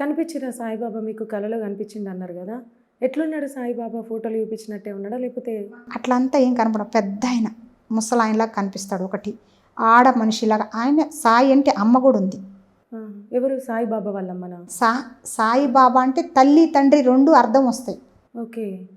కనిపించిన సాయిబాబా మీకు కలలో కనిపించింది అన్నారు కదా. ఎట్లున్నాడు సాయిబాబా? ఫోటోలు చూపించినట్టే ఉన్నాడా? లేకపోతే అట్లంతా ఏం కనపడ పెద్ద ఆయన ముసలాయనలాగా కనిపిస్తాడు ఒకటి. ఆడ మనిషిలాగా. ఆయన సాయి అంటే అమ్మ కూడా ఉంది. ఎవరు? సాయిబాబా వాళ్ళమ్మనా? సా సాయిబాబా అంటే తల్లి తండ్రి రెండు అర్థం వస్తాయి. ఓకే.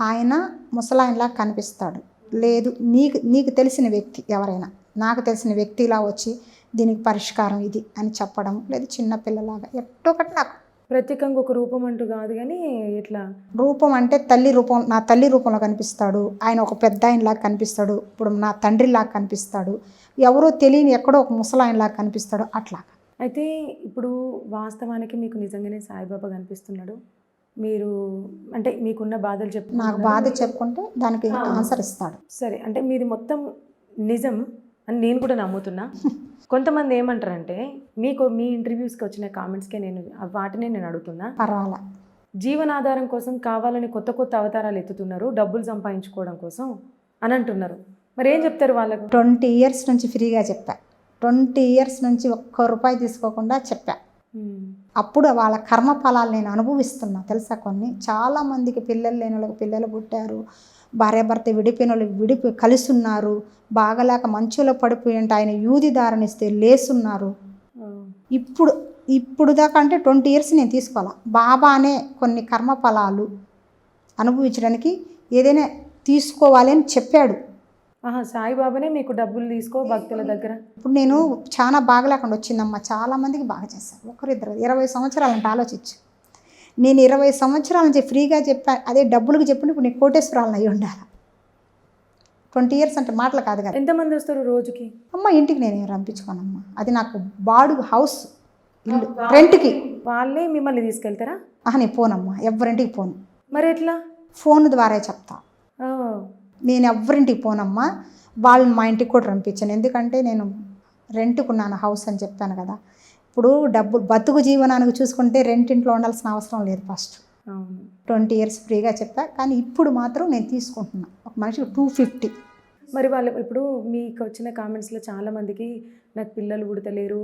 ఆయన ముసలాయనలా కనిపిస్తాడు. లేదు నీకు నీకు తెలిసిన వ్యక్తి ఎవరైనా. నాకు తెలిసిన వ్యక్తిలా వచ్చి దీనికి పరిష్కారం ఇది అని చెప్పడం లేదు చిన్న పిల్లలాగా. ఎట్టో ఒకటి నాకు ప్రత్యేకంగా ఒక రూపం అంటూ కాదు కానీ ఇట్లా. రూపం అంటే తల్లి రూపం నా తల్లి రూపంలో కనిపిస్తాడు. ఆయన ఒక పెద్ద ఆయనలాగా కనిపిస్తాడు. ఇప్పుడు నా తండ్రిలాగా కనిపిస్తాడు. ఎవరో తెలియని ఎక్కడో ఒక ముసలాయనలాగా కనిపిస్తాడు. అట్లా అయితే ఇప్పుడు వాస్తవానికి మీకు నిజంగానే సాయిబాబా కనిపిస్తున్నాడు. మీరు అంటే మీకున్న బాధలు చెప్పు నాకు బాధ చెప్పుకుంటే దానికి ఆన్సర్ ఇస్తాడు. సరే అంటే మీది మొత్తం నిజం. అని నేను కూడా నమ్ముతున్నా. కొంతమంది ఏమంటారంటే మీకు మీ ఇంటర్వ్యూస్కి వచ్చిన కామెంట్స్కే నేను వాటినే నేను అడుగుతున్నా. పర్వాలా. జీవనాధారం కోసం కావాలని కొత్త కొత్త అవతారాలు ఎత్తుతున్నారు డబ్బులు సంపాదించుకోవడం కోసం అని అంటున్నారు. మరి ఏం చెప్తారు వాళ్ళకు? ట్వంటీ ఇయర్స్ నుంచి ఫ్రీగా చెప్పా. ట్వంటీ ఇయర్స్ నుంచి ఒక్క రూపాయి తీసుకోకుండా చెప్పా. అప్పుడు వాళ్ళ కర్మ ఫలాలు నేను అనుభవిస్తున్నా. తెలుసా కొన్ని? చాలామందికి పిల్లలు లేని వాళ్ళకి పిల్లలు పుట్టారు. భార్యాభర్త విడిపోయిన వాళ్ళు విడిపోయి కలిసి ఉన్నారు బాగలేక మంచులో పడిపోయి ఉంటే ఆయన యూది దారనిస్తే లేసున్నారు. ఇప్పుడు ఇప్పుడు దాకా అంటే ట్వంటీ ఇయర్స్ నేను తీసుకోవాలా? బాబానే కొన్ని కర్మ ఫలాలు అనుభవించడానికి ఏదైనా తీసుకోవాలి అని చెప్పాడు. సాయిబాబానే మీకు డబ్బులు తీసుకో భక్తుల దగ్గర. ఇప్పుడు నేను చాలా బాగలేకుండా వచ్చిందమ్మా. చాలా మందికి బాగా చేశాను ఒకరిద్దరు ఇరవై సంవత్సరాలు అంటే ఆలోచించు. నేను ఇరవై సంవత్సరాల నుంచి ఫ్రీగా చెప్పా అదే డబ్బులకు చెప్పిన ఇప్పుడు నేను కోటేశ్వరాలను అయి ఉండాలి? ట్వంటీ ఇయర్స్ అంటే మాటలు కాదు కదా. ఎంతమంది వస్తారు రోజుకి? అమ్మ ఇంటికి నేను రంపించుకోనమ్మా అది నాకు బాడుగు హౌస్ ఇల్లు రెంట్కి. వాళ్ళే మిమ్మల్ని తీసుకెళ్తారా? ఆహా నేను పోనమ్మా ఎవరింటికి పోను. మరి ఎట్లా? ఫోన్ ద్వారా చెప్తా. నేను ఎవరింటికి పోనమ్మా వాళ్ళని మా ఇంటికి కూడా రంపించాను ఎందుకంటే నేను రెంట్కున్నాను హౌస్ అని చెప్పాను కదా. ఇప్పుడు డబ్బు బతుకు జీవనానికి చూసుకుంటే రెంటింట్లో ఉండాల్సిన అవసరం లేదు ఫస్ట్ ట్వంటీ ఇయర్స్ ఫ్రీగా చెప్పా కానీ ఇప్పుడు మాత్రం నేను తీసుకుంటున్నా. ఒక మనిషికి టూ ఫిఫ్టీ మరి వాళ్ళు ఇప్పుడు మీకు వచ్చిన కామెంట్స్లో చాలా మందికి నాకు పిల్లలు పుడతలేరు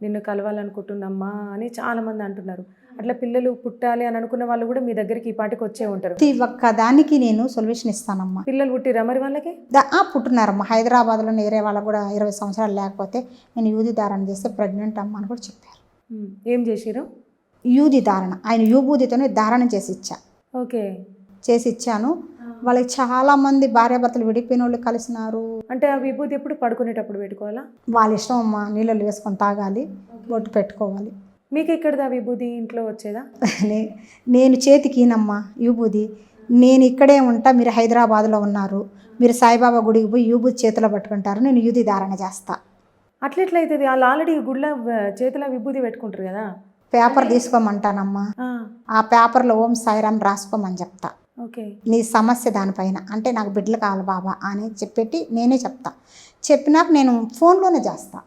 నిన్ను కలవాలనుకుంటున్నమ్మా అని చాలా మంది అంటున్నారు. అట్లా పిల్లలు పుట్టాలి అని అనుకున్న వాళ్ళు కూడా మీ దగ్గరికి ఈ పాటికి వచ్చే ఉంటారు. ప్రతి ఒక్క దానికి నేను సొల్యూషన్ ఇస్తానమ్మా. పిల్లలు పుట్టిరా మరి వాళ్ళకి? దా ఆ, పుట్టున్నారమ్మా హైదరాబాద్లో వేరే వాళ్ళకు కూడా ఇరవై సంవత్సరాలు లేకపోతే నేను యూది ధారణ చేస్తే ప్రెగ్నెంట్ అమ్మ అని కూడా చెప్పారు. ఉమ్, ఏం చేసిరు యూది ధారణ. ఆయన యూబూదితోనే ధారణ చేసి ఇచ్చా. ఓకే. చేసి ఇచ్చాను. వాళ్ళకి చాలామంది భార్యాభర్తలు విడిపోయిన వాళ్ళు కలిసినారు. అంటే ఆ విభూతి ఎప్పుడు పడుకునేటప్పుడు పెట్టుకోవాలా? వాళ్ళ ఇష్టం అమ్మ నీళ్ళలో వేసుకొని తాగాలి బొట్టు పెట్టుకోవాలి. మీకు ఎక్కడదా విభూతి? ఇంట్లో వచ్చేదా? నే- నేను చేతికినమ్మా యూబూది నేను ఇక్కడే ఉంటా మీరు హైదరాబాద్లో ఉన్నారు. మీరు సాయిబాబా గుడికి పోయి యూబూది చేతిలో పట్టుకుంటారు నేను యూది ధారణ చేస్తా. అట్లా ఎట్లా అవుతుంది వాళ్ళు ఆల్రెడీ గుళ్ళ వ- చేతిలో విభూతి పెట్టుకుంటారు కదా? పేపర్ తీసుకోమంటానమ్మా. ఆ, పేపర్లో ఓం సాయిరామ్ రాసుకోమని చెప్తా. నీ సమస్య దానిపైన అంటే నాకు బిడ్డలు కావాలి బాబా అని చెప్పేటి నేనే చెప్తా. చెప్పినాక నేను ఫోన్లోనే చేస్తా.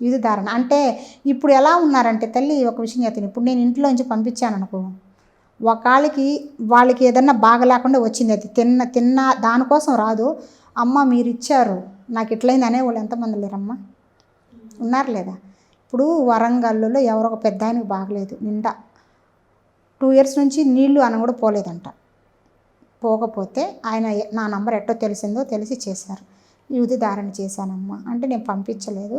ఇది ధారణ. అంటే ఇప్పుడు ఎలా ఉన్నారంటే తల్లి ఒక విషయం చెప్తాను. ఇప్పుడు నేను ఇంట్లో నుంచి పంపించాను అనుకో ఒకళ్ళకి వాళ్ళకి ఏదన్నా బాగా లేకుండా వచ్చింది అది. తిన్న తిన్న దానికోసం రాదు. అమ్మ మీరు ఇచ్చారు నాకు ఇట్లయింది అనేవాళ్ళు ఎంతమంది లేరమ్మా? ఉన్నారు లేదా? ఇప్పుడు వరంగల్లో ఎవరో ఒక పెద్ద ఆయనకి బాగలేదు నిండా. టూ ఇయర్స్ నుంచి నీళ్ళు అని కూడా పోలేదంట. పోకపోతే ఆయన నా నంబర్ ఎట్టో తెలిసిందో తెలిసి చేశారు. యూది ధారణ చేశానమ్మా అంటే నేను పంపించలేదు.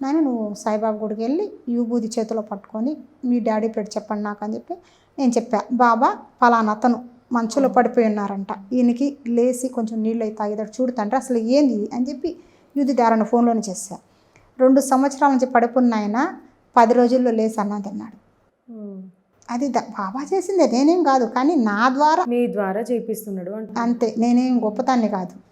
నేను నువ్వు సాయిబాబా గుడికి వెళ్ళి యూబూది చేతిలో పట్టుకొని మీ డాడీ పెట్టి చెప్పండి నాకు అని చెప్పి నేను చెప్పా బాబా పలానా అతను మంచులో పడిపోయి ఉన్నారంట. ఈయనకి లేచి కొంచెం నీళ్ళు అయితే తాగేదాడు చూడుతంటే అసలు ఏంది? అని చెప్పి యూది ధారణ ఫోన్లోనే చేశా. రెండు సంవత్సరాల నుంచి పడిపోయిన ఆయన పది రోజుల్లో లేచి అన్నం తిన్నాడు. ఉమ్. అది బాబా చేసిందే నేనేం కాదు కానీ నా ద్వారా మీ ద్వారా చేపిస్తున్నాడు అంట అంతే నేనేం గొప్పతాన్ని కాదు.